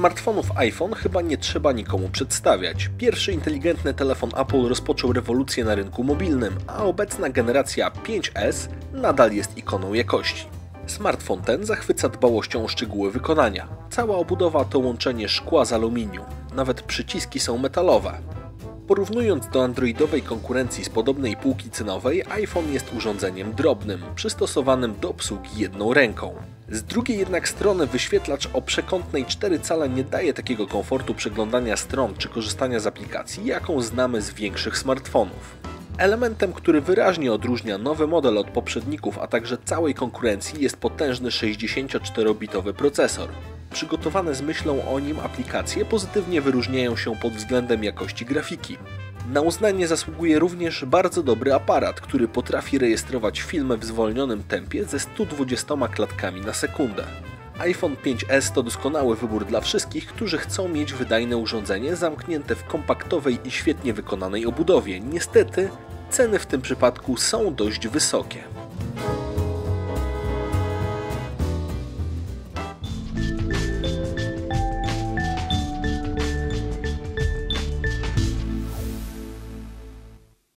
Smartfonów iPhone chyba nie trzeba nikomu przedstawiać. Pierwszy inteligentny telefon Apple rozpoczął rewolucję na rynku mobilnym, a obecna generacja 5S nadal jest ikoną jakości. Smartfon ten zachwyca dbałością o szczegóły wykonania. Cała obudowa to łączenie szkła z aluminium. Nawet przyciski są metalowe. Porównując do androidowej konkurencji z podobnej półki cenowej, iPhone jest urządzeniem drobnym, przystosowanym do obsługi jedną ręką. Z drugiej jednak strony wyświetlacz o przekątnej 4 cale nie daje takiego komfortu przeglądania stron czy korzystania z aplikacji, jaką znamy z większych smartfonów. Elementem, który wyraźnie odróżnia nowy model od poprzedników, a także całej konkurencji jest potężny 64-bitowy procesor. Przygotowane z myślą o nim aplikacje pozytywnie wyróżniają się pod względem jakości grafiki. Na uznanie zasługuje również bardzo dobry aparat, który potrafi rejestrować filmy w zwolnionym tempie ze 120 klatkami na sekundę. iPhone 5S to doskonały wybór dla wszystkich, którzy chcą mieć wydajne urządzenie zamknięte w kompaktowej i świetnie wykonanej obudowie. Niestety, ceny w tym przypadku są dość wysokie.